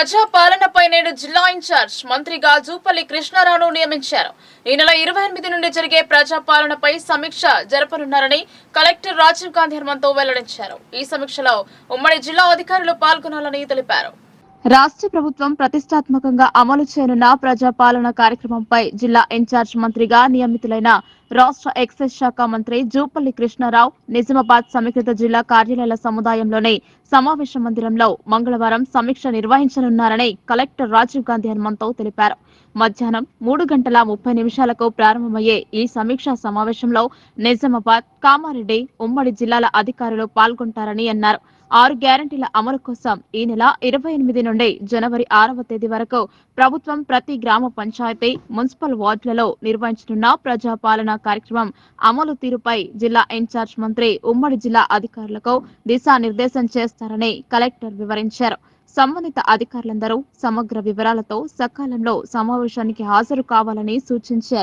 ప్రజా పాలనపై నేడు జిల్లా ఇన్ఛార్జ్ మంత్రిగా జూపల్లి కృష్ణారావును నియమించారు. ఈ నెల ఇరవై ఎనిమిది నుండి జరిగే ప్రజా పాలనపై సమీక్ష జరపనున్నారని కలెక్టర్ రాజీవ్ గాంధీ హనుమంతు వెల్లడించారు. ఈ సమీక్షలో ఉమ్మడి జిల్లా అధికారులు పాల్గొనాలని తెలిపారు. రాష్ట్ర ప్రభుత్వం ప్రతిష్టాత్మకంగా అమలు చేయనున్న ప్రజాపాలన కార్యక్రమంపై జిల్లా ఇన్ఛార్జ్ మంత్రిగా నియమితులైన రాష్ట్ర ఎక్సైజ్ శాఖ మంత్రి జూపల్లి కృష్ణారావు నిజామాబాద్ సమీకృత జిల్లా కార్యాలయాల సముదాయంలోని సమావేశ మందిరంలో మంగళవారం సమీక్ష నిర్వహించనున్నారని కలెక్టర్ రాజీవ్ గాంధీ హనుమంతు తెలిపారు. మధ్యాహ్నం మూడు గంటల ముప్పై నిమిషాలకు ప్రారంభమయ్యే ఈ సమీక్షా సమావేశంలో నిజామాబాద్ కామారెడ్డి ఉమ్మడి జిల్లాల అధికారులు పాల్గొంటారని అన్నారు. ఆరు గ్యారంటీల అమలు కోసం ఈ నెల ఇరవై ఎనిమిది నుండి జనవరి ఆరవ తేదీ వరకు ప్రభుత్వం ప్రతి గ్రామ పంచాయతీ మున్సిపల్ వార్డులలో నిర్వహించనున్న ప్రజాపాలన కార్యక్రమం అమలు తీరుపై జిల్లా ఇన్ఛార్జ్ మంత్రి ఉమ్మడి జిల్లా అధికారులకు దిశానిర్దేశం చేస్తారని కలెక్టర్ వివరించారు. సంబంధిత అధికారులందరూ సమగ్ర వివరాలతో సకాలంలో సమావేశానికి హాజరు కావాలని సూచించారు.